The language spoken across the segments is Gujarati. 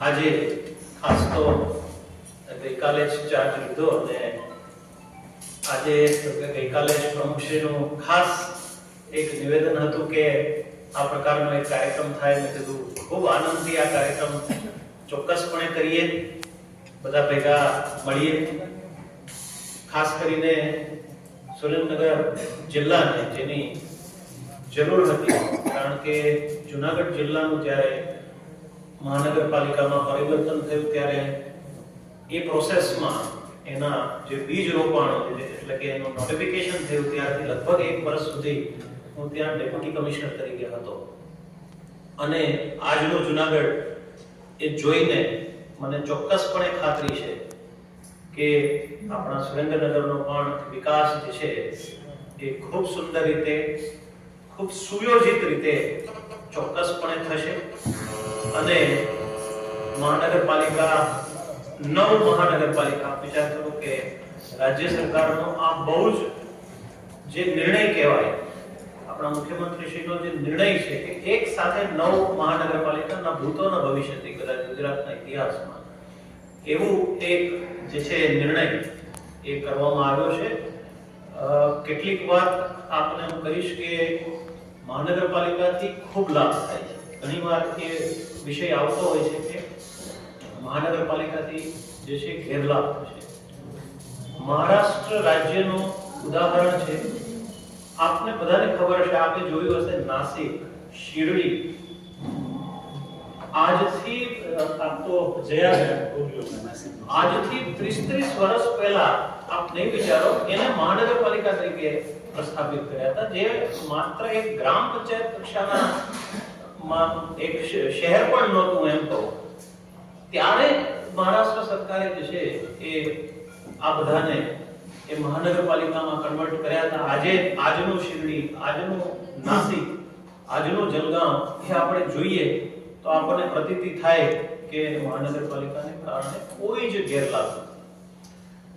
આજે ખાસ તો ગઈકાલે જ ચાર્જ લીધો અને આજે ગઈકાલે જ પ્રમુખશ્રીનું ખાસ એક નિવેદન હતું કે આ પ્રકારનો એક કાર્યક્રમ થાય મેં કીધું ખૂબ આનંદથી આ કાર્યક્રમ ચોક્કસપણે કરીએ, બધા ભેગા મળીએ. ખાસ કરીને સુરેન્દ્રનગર જિલ્લાને જેની જરૂર હતી, કારણ કે જુનાગઢ જિલ્લાનું જ્યારે મહાનગરપાલિકામાં પરિવર્તન થયું ત્યારે એ પ્રોસેસમાં એના જે બીજ રોપાણો એટલે કે એનું નોટિફિકેશન થયું ત્યારથી લગભગ એક વર્ષ સુધી હું ત્યાં ડેપ્યુટી કમિશનર તરીકે હતો. અને આજનો જુનાગઢ એ જોઈને મને ચોક્કસપણે ખાતરી છે કે આપણા સુરેન્દ્રનગરનો પણ વિકાસ જે છે, એ ખૂબ સુંદર રીતે, ખૂબ સુયોજિત રીતે ચોક્કસપણે થશે. અને મહાનગરપાલિકા, નવ મહાનગરપાલિકા વિચાર કરો કે રાજ્ય સરકારનો આ બહુ જ જે નિર્ણય કહેવાય, આપણા મુખ્યમંત્રીશ્રીનો જે નિર્ણય છે કે એક સાથે નવ મહાનગરપાલિકાના ભૂતોના ભવિષ્યથી કદાચ ગુજરાતના ઇતિહાસમાં. એવું એક જે છે નિર્ણય એ કરવામાં આવ્યો છે. કેટલીક વાત આપને હું કહીશ કે મહાનગરપાલિકાથી ખૂબ લાભ થાય છે. ઘણી વાર એ વિષય આવતો હોય છે કે મહાનગરપાલિકાથી જે છે ગેરલાભ થશે મહારાષ્ટ્ર રાજ્યનું ઉદાહરણ છે, આપને બધાને ખબર હશે, આપે જોયું હશે, નાસિક, શિરડી. આજથી આજથી ત્રીસ ત્રીસ વર્ષ પહેલા આપ નહીં વિચારો, એને મહાનગરપાલિકા તરીકે પ્રસ્થાપિત કર્યા હતા, જે માત્ર એક ગ્રામ પંચાયત કક્ષાના માં એક શહેર પણ નહોતું એમ તો ત્યારે મહારાષ્ટ્ર સરકારે જે છે એ આ બધાને એ મહાનગરપાલિકામાં કન્વર્ટ કર્યા હતા. આજે, આજનું શિરડી, આજનું નાસિક, આજનું જલગાંવ એ આપણે જોઈએ તો આપણને પ્રતીતિ થાય કે મહાનગરપાલિકાને કારણે કોઈ જ ગેરલાભ.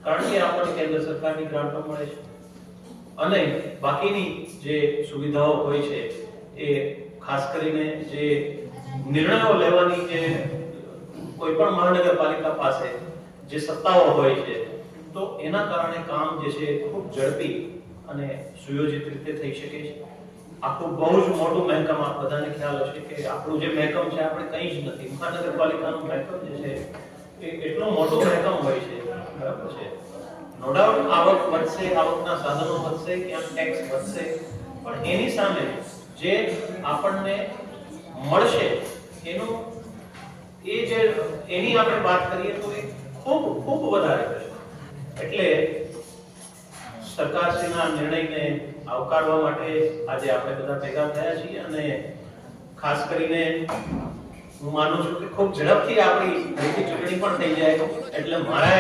કારણ કે આપણને કેન્દ્ર સરકારની ગ્રાન્ટો મળે છે. અને બાકીની જે સુવિધાઓ હોય છે એ ખાસ કરીને જે નિર્ણયો લેવાની જે કોઈ પણ મહાનગરપાલિકા પાસે જે સત્તાઓ હોય છે, તો એના કારણે કામ જે છે ખૂબ ઝડપી અને સુયોજિત રીતે થઈ શકે છે. આખું બહુ જ મોટું મહેકમ આપ બધાને ખ્યાલ હશે કે આપણું જે મહેકમ છે, આપણે કંઈ જ નથી. મહાનગરપાલિકાનું મહેકમ જે છે એ એટલો મોટો મહેકમ હોય છે, બરાબર છે. નો ડાઉટ આવક વધશે, આવકના સાધનો વધશે ક્યાંક ટેક્સ વધશે, પણ એની સામે જે આપણને મળશે, એનું, એ જે, એની આપણે વાત કરીએ તો એ ખૂબ ખૂબ વધારે છે એટલે સરકારશ્રીના નિર્ણયને આવકારવા માટે આજે આપણે બધા ભેગા થયા છીએ અને ખાસ કરીને હું માનું છું કે ખૂબ ઝડપથી આપણી ફરીથી ચૂંટણી પણ થઈ જાય. એટલે મારા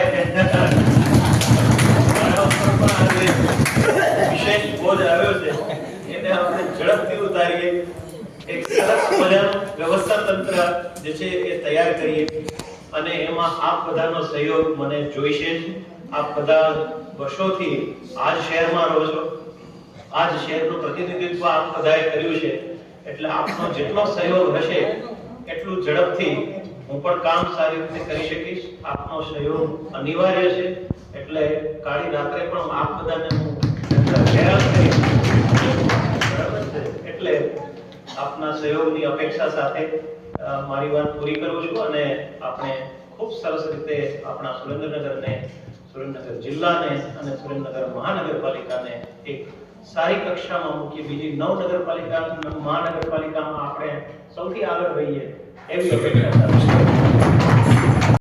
વિશેષ બોધ આવ્યો છે. એમાં આપ બધાનો સહયોગ મને જોઈશે આપ બધા વર્ષોથી આ શહેરમાં રહો છો. આ જ શહેરનું પ્રતિનિધિત્વ આપ બધાએ કર્યું છે. એટલે આપનો જેટલો સહયોગ હશે, એટલું ઝડપથી હું પણ કામ સારી રીતે કરી શકીશ. આપનો સહયોગ અનિવાર્ય છે. એટલે કાળી રાત્રે પણ આપ બધાને હું આપના સહયોગની અપેક્ષા સાથે મારી વાત પૂરી કરું છું અને આપણે ખૂબ સરસ રીતે આપણા સુરેન્દ્રનગરને, સુરેન્દ્રનગર જિલ્લાને અને સુરેન્દ્રનગર મહાનગરપાલિકાને એક સારી કક્ષામાં મૂકી બીજી નવ નગરપાલિકા મહાનગરપાલિકામાં આપણે સૌથી આગળ રહીએ એવી અપેક્ષા